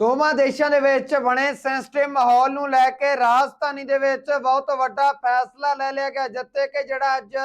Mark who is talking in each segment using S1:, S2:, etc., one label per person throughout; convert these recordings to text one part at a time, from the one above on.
S1: ਦੋਵਾਂ ਦੇਸ਼ਾਂ ਦੇ ਵਿੱਚ ਬਣੇ ਸੈਂਸਿਟਿਵ ਮਾਹੌਲ ਨੂੰ ਲੈ ਕੇ ਰਾਜਧਾਨੀ ਦੇ ਵਿੱਚ ਬਹੁਤ ਵੱਡਾ ਫੈਸਲਾ ਲੈ ਲਿਆ ਗਿਆ, ਜਿੱਥੇ ਕਿ ਜਿਹੜਾ ਅੱਜ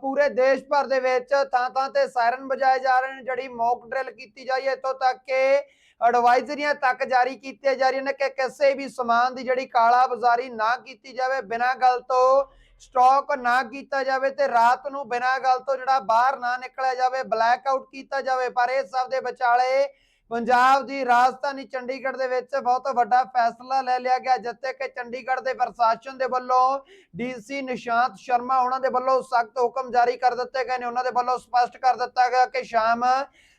S1: ਪੂਰੇ ਦੇਸ਼ ਭਰ ਦੇ ਵਿੱਚ ਥਾਂ ਥਾਂ ਤੇ ਸਾਇਰਨ ਵਜਾਏ ਜਾ ਰਹੇ ਨੇ, ਜਿਹੜੀ ਮੌਕ ਡਰਿਲ ਕੀਤੀ ਜਾਈ ਹੈ, ਇੱਥੋਂ ਤੱਕ ਕਿ ਐਡਵਾਈਜ਼ਰੀਆਂ ਤੱਕ ਜਾਰੀ ਕੀਤੀਆਂ ਜਾ ਰਹੀਆਂ ਨੇ ਕਿ ਕਿਸੇ ਵੀ ਸਮਾਨ ਦੀ ਜਿਹੜੀ ਕਾਲਾ ਬਾਜ਼ਾਰੀ ਨਾ ਕੀਤੀ ਜਾਵੇ, ਬਿਨਾਂ ਗੱਲ ਤੋਂ ਸਟਾਕ ਨਾ ਕੀਤਾ ਜਾਵੇ ਤੇ ਰਾਤ ਨੂੰ ਬਿਨਾਂ ਗੱਲ ਤੋਂ ਜਿਹੜਾ ਬਾਹਰ ਨਾ ਨਿਕਲਿਆ ਜਾਵੇ, ਬਲੈਕ ਆਊਟ ਕੀਤਾ ਜਾਵੇ, ਪਰ ਇਹ ਸਭ ਦੇ ਵਿਚਾਲੇ ਪੰਜਾਬ ਦੀ ਰਾਜਧਾਨੀ ਚੰਡੀਗੜ੍ਹ ਦੇ ਵਿੱਚ ਬਹੁਤ ਵੱਡਾ ਫੈਸਲਾ ਲੈ ਲਿਆ ਗਿਆ, ਜਿੱਥੇ ਕਿ ਚੰਡੀਗੜ੍ਹ ਦੇ ਪ੍ਰਸ਼ਾਸਨ ਦੇ ਵੱਲੋਂ ਡੀਸੀ ਨਿਸ਼ਾਂਤ ਸ਼ਰਮਾ ਉਹਨਾਂ ਦੇ ਵੱਲੋਂ ਸਖਤ ਹੁਕਮ ਜਾਰੀ ਕਰ ਦਿੱਤੇ ਗਏ ਨੇ। ਉਹਨਾਂ ਦੇ ਵੱਲੋਂ ਸਪਸ਼ਟ ਕਰ ਦਿੱਤਾ ਗਿਆ ਕਿ ਸ਼ਾਮ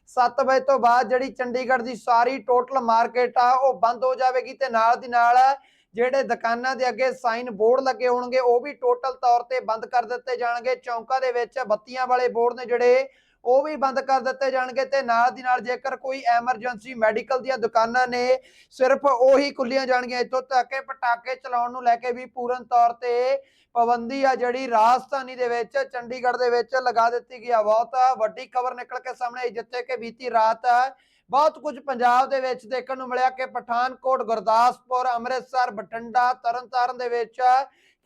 S1: 7 ਵਜੇ ਤੋਂ ਬਾਅਦ ਜਿਹੜੀ ਚੰਡੀਗੜ੍ਹ ਦੀ ਸਾਰੀ ਟੋਟਲ ਮਾਰਕੀਟ ਆ, ਉਹ ਬੰਦ ਹੋ ਜਾਵੇਗੀ ਤੇ ਨਾਲ ਦੀ ਨਾਲ ਜਿਹੜੇ ਦੁਕਾਨਾਂ ਦੇ ਅੱਗੇ ਸਾਈਨ ਬੋਰਡ ਲੱਗੇ ਹੋਣਗੇ, ਉਹ ਵੀ ਟੋਟਲ ਤੌਰ ਤੇ ਬੰਦ ਕਰ ਦਿੱਤੇ ਜਾਣਗੇ। ਚੌਂਕਾਂ ਦੇ ਵਿੱਚ ਬੱਤੀਆਂ ਵਾਲੇ ਬੋਰਡ ਨੇ ਜਿਹੜੇ ਉਹ ਵੀ ਬੰਦ ਕਰ ਦਿੱਤੇ ਜਾਣਗੇ ਤੇ ਨਾਲ ਦੀ ਨਾਲ ਜੇਕਰ ਕੋਈ ਐਮਰਜੈਂਸੀ ਮੈਡੀਕਲ ਦੀਆਂ ਦੁਕਾਨਾਂ ਨੇ, ਸਿਰਫ ਉਹੀ ਖੁੱਲੀਆਂ ਜਾਣਗੀਆਂ ਇੱਥੋਂ ਤੱਕ ਕਿ ਪਟਾਕੇ ਚਲਾਉਣ ਨੂੰ ਲੈ ਕੇ ਵੀ ਪੂਰਨ ਤੌਰ ਤੇ ਪਾਬੰਦੀ ਆ ਜਿਹੜੀ ਰਾਜਧਾਨੀ ਦੇ ਵਿੱਚ, ਚੰਡੀਗੜ੍ਹ ਦੇ ਵਿੱਚ ਲਗਾ ਦਿੱਤੀ ਗਈ ਆ। ਬਹੁਤ ਵੱਡੀ ਖਬਰ ਨਿਕਲ ਕੇ ਸਾਹਮਣੇ ਆਈ, ਜਿੱਥੇ ਕਿ ਬੀਤੀ ਰਾਤ ਬਹੁਤ ਕੁਝ ਪੰਜਾਬ ਦੇ ਵਿੱਚ ਦੇਖਣ ਨੂੰ ਮਿਲਿਆ ਕਿ ਪਠਾਨਕੋਟ, ਗੁਰਦਾਸਪੁਰ, ਅੰਮ੍ਰਿਤਸਰ, ਬਠਿੰਡਾ, ਤਰਨਤਾਰਨ ਦੇ ਵਿੱਚ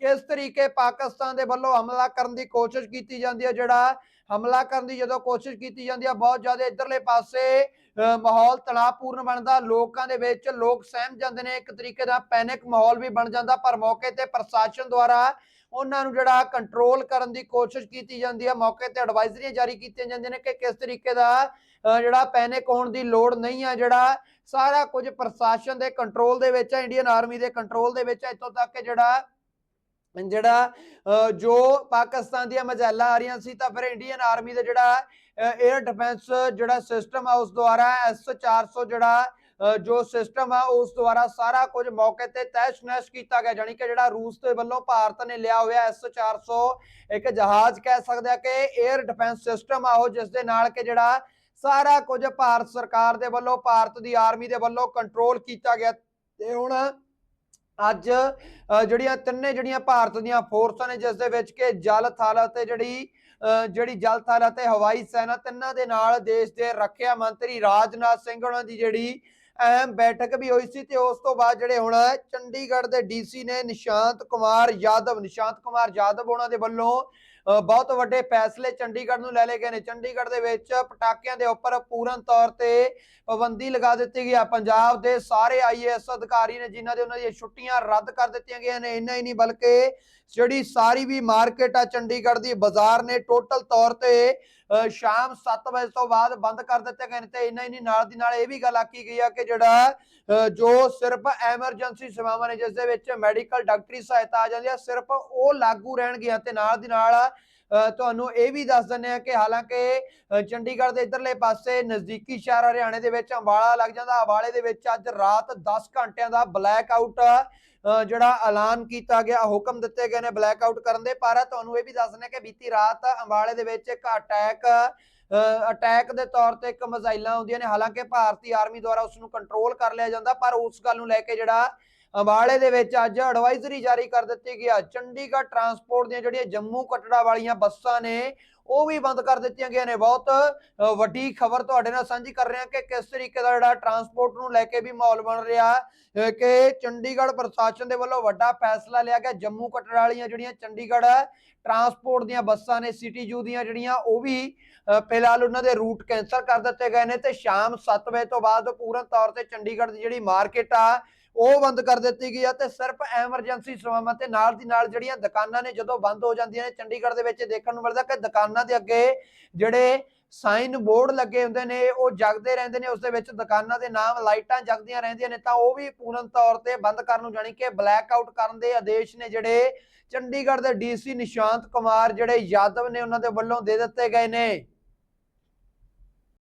S1: ਕਿਸ ਤਰੀਕੇ ਪਾਕਿਸਤਾਨ ਦੇ ਵੱਲੋਂ ਹਮਲਾ ਕਰਨ ਦੀ ਕੋਸ਼ਿਸ਼ ਕੀਤੀ ਜਾਂਦੀ ਹੈ? ਜਿਹੜਾ ਹਮਲਾ ਕਰਨ ਦੀ ਜਦੋਂ ਕੋਸ਼ਿਸ਼ ਕੀਤੀ ਜਾਂਦੀ ਹੈ, ਬਹੁਤ ਜ਼ਿਆਦਾ ਇਧਰਲੇ ਪਾਸੇ ਮਾਹੌਲ ਤਣਾਅਪੂਰਨ ਬਣਦਾ। ਲੋਕਾਂ ਦੇ ਵਿੱਚ ਲੋਕ ਸਹਿਮ ਜਾਂਦੇ ਨੇ। ਇੱਕ ਤਰੀਕੇ ਦਾ ਪੈਨਿਕ ਮਾਹੌਲ ਵੀ ਬਣ ਜਾਂਦਾ। ਪਰ ਮੌਕੇ ਤੇ ਪ੍ਰਸ਼ਾਸਨ ਦੁਆਰਾ ਉਹਨਾਂ ਨੂੰ ਜਿਹੜਾ ਕੰਟਰੋਲ ਕਰਨ ਦੀ ਕੋਸ਼ਿਸ਼ ਕੀਤੀ ਜਾਂਦੀ ਹੈ। ਮੌਕੇ ਤੇ ਐਡਵਾਈਜ਼ਰੀਆਂ ਜਾਰੀ ਕੀਤੀਆਂ ਜਾਂਦੀਆਂ ਨੇ ਕਿ ਕਿਸ ਤਰੀਕੇ ਦਾ ਜਿਹੜਾ ਪੈਨਿਕ ਹੋਣ ਦੀ ਲੋੜ ਨਹੀਂ ਹੈ। ਜਿਹੜਾ ਸਾਰਾ ਕੁਝ ਪ੍ਰਸ਼ਾਸਨ ਦੇ ਕੰਟਰੋਲ ਦੇ ਵਿੱਚ ਹੈ। ਇੰਡੀਅਨ ਆਰਮੀ ਦੇ ਕੰਟਰੋਲ ਦੇ ਵਿੱਚ ਹੈ। ਇੱਥੋਂ ਤੱਕ ਕਿ ਜਿਹੜਾ ਜਿਹੜਾ ਜੋ ਪਾਕਿਸਤਾਨ ਦੀਆਂ ਮਜਾਲਾਂ ਆ ਰਹੀਆਂ ਸੀ, ਤਾਂ ਫਿਰ ਇੰਡੀਅਨ ਆਰਮੀ ਦਾ ਜਿਹੜਾ 에ਅਰ ਡਿਫੈਂਸ ਜਿਹੜਾ ਸਿਸਟਮ ਆ, ਉਸ ਦੁਆਰਾ S400 ਜਿਹੜਾ ਜੋ ਸਿਸਟਮ ਆ, ਉਸ ਦੁਆਰਾ ਸਾਰਾ ਕੁਝ ਮੌਕੇ ਤੇ ਤੈਸ਼ ਨੈਸ਼ ਕੀਤਾ ਗਿਆ। ਜਾਨੀ ਕਿ ਜਿਹੜਾ ਰੂਸ ਦੇ ਵੱਲੋਂ ਭਾਰਤ ਨੇ ਲਿਆ ਹੋਇਆ S400 ਇੱਕ ਜਹਾਜ਼ ਕਹਿ ਸਕਦੇ ਆ ਕਿ 에ਅਰ ਡਿਫੈਂਸ ਸਿਸਟਮ ਆ ਉਹ, ਜਿਸ ਦੇ ਨਾਲ ਕਿ ਜਿਹੜਾ ਸਾਰਾ ਕੁਝ ਭਾਰਤ ਸਰਕਾਰ ਦੇ ਵੱਲੋਂ, ਭਾਰਤ ਦੀ ਆਰਮੀ ਦੇ ਵੱਲੋਂ ਕੰਟਰੋਲ ਕੀਤਾ ਗਿਆ। ਤੇ ਹੁਣ ਅੱਜ ਜਿਹੜੀਆਂ ਤਿੰਨੇ ਜਿਹੜੀਆਂ ਭਾਰਤ ਦੀਆਂ ਫੋਰਸਾਂ ਨੇ, ਜਿਸ ਦੇ ਵਿੱਚ ਕਿ ਜਲ ਥਲ ਅਤੇ ਜਿਹੜੀ ਜਿਹੜੀ ਜਲ ਥਲ ਅਤੇ ਹਵਾਈ ਸੈਨਾ, ਤਿੰਨਾਂ ਦੇ ਨਾਲ ਦੇਸ਼ ਦੇ ਰੱਖਿਆ ਮੰਤਰੀ ਰਾਜਨਾਥ ਸਿੰਘ ਉਹਨਾਂ ਦੀ ਜਿਹੜੀ, ਅਹਿਮ ਬੈਠਕ ਵੀ ਹੋਈ ਸੀ ਤੇ ਉਸ ਤੋਂ ਬਾਅਦ ਜਿਹੜੇ ਹੁਣ ਚੰਡੀਗੜ੍ਹ ਦੇ ਡੀਸੀ ਨੇ ਨਿਸ਼ਾਂਤ ਕੁਮਾਰ ਯਾਦਵ, ਨਿਸ਼ਾਂਤ ਕੁਮਾਰ ਯਾਦਵ ਉਹਨਾਂ ਦੇ ਵੱਲੋਂ ਬਹੁਤ ਵੱਡੇ ਫੈਸਲੇ ਚੰਡੀਗੜ੍ਹ ਨੂੰ ਲੈ ਲਏ ਗਏ ਨੇ। ਚੰਡੀਗੜ੍ਹ ਦੇ ਵਿੱਚ ਪਟਾਕਿਆਂ ਦੇ ਉੱਪਰ ਪੂਰਨ ਤੌਰ ਤੇ ਪਾਬੰਦੀ ਲਗਾ ਦਿੱਤੀ ਗਈ ਆ। ਪੰਜਾਬ ਦੇ ਸਾਰੇ ਆਈਏਐਸ ਅਧਿਕਾਰੀ ਨੇ ਜਿਨ੍ਹਾਂ ਦੇ ਉਹਨਾਂ ਦੀਆਂ ਛੁੱਟੀਆਂ ਰੱਦ ਕਰ ਦਿੱਤੀਆਂ ਗਈਆਂ ਨੇ। ਇੰਨਾ ਹੀ ਨਹੀਂ ਬਲਕਿ ਜਿਹੜੀ ਸਾਰੀ ਵੀ ਮਾਰਕੀਟ ਆ ਚੰਡੀਗੜ੍ਹ ਦੀ, ਬਾਜ਼ਾਰ ਨੇ, ਟੋਟਲ ਤੌਰ ਤੇ ਸ਼ਾਮ 7 ਵਜੇ ਤੋਂ ਬਾਅਦ ਬੰਦ ਕਰ ਦਿੱਤੇ ਗਏ ਨੇ ਤੇ ਇੰਨਾ ਹੀ ਨਾਲ ਦੀ ਨਾਲ ਇਹ ਵੀ ਗੱਲ ਆਖੀ ਗਈ ਆ ਕਿ ਜਿਹੜਾ ਅ, ਜੋ ਸਿਰਫ ਐਮਰਜੈਂਸੀ ਸੇਵਾਵਾਂ ਨੇ ਜਿਸ ਦੇ ਵਿੱਚ ਮੈਡੀਕਲ ਡਾਕਟਰੀ ਸਹਾਇਤਾ ਆ ਜਾਂਦੀ ਆ ਸਿਰਫ ਉਹ ਲਾਗੂ ਰਹਿਣਗੀਆਂ ਤੇ ਨਾਲ ਦੀ ਨਾਲ ਤੁਹਾਨੂੰ ਇਹ ਵੀ ਦੱਸ ਦਿੰਦੇ ਆ ਕਿ ਹਾਲਾਂਕਿ ਚੰਡੀਗੜ੍ਹ ਦੇ ਇਧਰਲੇ ਪਾਸੇ ਨਜ਼ਦੀਕੀ ਸ਼ਹਿਰ ਹਰਿਆਣੇ ਦੇ ਵਿੱਚ ਅੰਬਾਲਾ ਲੱਗ ਜਾਂਦਾ। ਅੰਬਾਲੇ ਦੇ ਵਿੱਚ ਅੱਜ ਰਾਤ 10 ਘੰਟਿਆਂ ਦਾ ਬਲੈਕ ਆਊਟ ਜਿਹੜਾ ਐਲਾਨ ਕੀਤਾ ਗਿਆ, ਹੁਕਮ ਦਿੱਤੇ ਗਏ ਨੇ ਬਲੈਕ ਆਊਟ ਕਰਨ ਦੇ। ਪਰ ਤੁਹਾਨੂੰ ਇਹ ਵੀ ਦੱਸ ਦਿੰਦੇ ਕਿ ਬੀਤੀ ਰਾਤ ਅੰਬਾਲੇ ਦੇ ਵਿੱਚ ਇੱਕ ਅਟੈਕ ਅਟੈਕ ਦੇ ਤੌਰ ਤੇ ਇੱਕ ਮਿਜ਼ਾਈਲਾਂ ਆਉਂਦੀਆਂ ਨੇ। ਹਾਲਾਂਕਿ ਭਾਰਤੀ ਆਰਮੀ ਦੁਆਰਾ ਉਸ ਨੂੰ ਕੰਟਰੋਲ ਕਰ ਲਿਆ ਜਾਂਦਾ, ਪਰ ਉਸ ਗੱਲ ਨੂੰ ਲੈ ਕੇ ਜਿਹੜਾ ਅੰਬਾਲੇ ਦੇ ਵਿੱਚ ਅੱਜ ਐਡਵਾਈਜ਼ਰੀ ਜਾਰੀ ਕਰ ਦਿੱਤੀ ਗਈ ਆ। ਚੰਡੀਗੜ੍ਹ ਟਰਾਂਸਪੋਰਟ ਦੀਆਂ ਜਿਹੜੀਆਂ ਜੰਮੂ ਕਟੜਾ ਵਾਲੀਆਂ ਬੱਸਾਂ ਨੇ, ਉਹ ਵੀ ਬੰਦ ਕਰ ਦਿੱਤੀਆਂ ਗਈਆਂ ਨੇ। ਬਹੁਤ ਵੱਡੀ ਖਬਰ ਤੁਹਾਡੇ ਨਾਲ ਸਾਂਝੀ ਕਰ ਰਹੇ ਹਾਂ ਕਿ ਕਿਸ ਤਰੀਕੇ ਦਾ ਜਿਹੜਾ ਟਰਾਂਸਪੋਰਟ ਨੂੰ ਲੈ ਕੇ ਵੀ ਮਾਹੌਲ ਬਣ ਰਿਹਾ ਕਿ ਚੰਡੀਗੜ੍ਹ ਪ੍ਰਸ਼ਾਸਨ ਦੇ ਵੱਲੋਂ ਵੱਡਾ ਫੈਸਲਾ ਲਿਆ ਗਿਆ। ਜੰਮੂ ਕਟੜਾ ਵਾਲੀਆਂ ਜਿਹੜੀਆਂ ਚੰਡੀਗੜ੍ਹ ਟਰਾਂਸਪੋਰਟ ਦੀਆਂ ਬੱਸਾਂ ਨੇ ਸਿਟੀ ਜੂ ਦੀਆਂ ਜਿਹੜੀਆਂ, ਉਹ ਵੀ ਫਿਲਹਾਲ ਉਹਨਾਂ ਦੇ ਰੂਟ ਕੈਂਸਲ ਕਰ ਦਿੱਤੇ ਗਏ ਨੇ ਤੇ ਸ਼ਾਮ 7 ਵਜੇ ਤੋਂ ਬਾਅਦ ਪੂਰਨ ਤੌਰ ਤੇ ਚੰਡੀਗੜ੍ਹ ਦੀ ਜਿਹੜੀ ਮਾਰਕੀਟ ਆ ਉਹ ਬੰਦ ਕਰ ਦਿੱਤੀ ਗਈ ਆ ਤੇ ਸਿਰਫ ਐਮਰਜੈਂਸੀ ਸੇਵਾਵਾਂ ਤੇ ਨਾਲ ਦੀ ਨਾਲ ਜਿਹੜੀਆਂ ਦੁਕਾਨਾਂ ਨੇ ਜਦੋਂ ਬੰਦ ਹੋ ਜਾਂਦੀਆਂ ਨੇ, ਚੰਡੀਗੜ੍ਹ ਦੇ ਵਿੱਚ ਦੇਖਣ ਨੂੰ ਮਿਲਦਾ ਕਿ ਦੁਕਾਨਾਂ ਦੇ ਅੱਗੇ ਜਿਹੜੇ ਸਾਈਨ ਬੋਰਡ ਲੱਗੇ ਹੁੰਦੇ ਨੇ, ਉਹ ਜਗਦੇ ਰਹਿੰਦੇ ਨੇ, ਉਸ ਦੇ ਵਿੱਚ ਦੁਕਾਨਾਂ ਦੇ ਨਾਮ, ਲਾਈਟਾਂ ਜਗਦੀਆਂ ਰਹਿੰਦੀਆਂ ਨੇ, ਤਾਂ ਉਹ ਵੀ ਪੂਰਨ ਤੌਰ ਤੇ ਬੰਦ ਕਰਨ ਨੂੰ ਜਾਣੀ ਕਿ ਬਲੈਕ ਆਊਟ ਕਰਨ ਦੇ ਆਦੇਸ਼ ਨੇ ਜਿਹੜੇ ਚੰਡੀਗੜ੍ਹ ਦੇ ਡੀਸੀ ਨਿਸ਼ਾਂਤ ਕੁਮਾਰ, ਜਿਹੜੇ ਯਾਦਵ ਨੇ ਉਹਨਾਂ ਦੇ ਵੱਲੋਂ ਦੇ ਦਿੱਤੇ ਗਏ ਨੇ।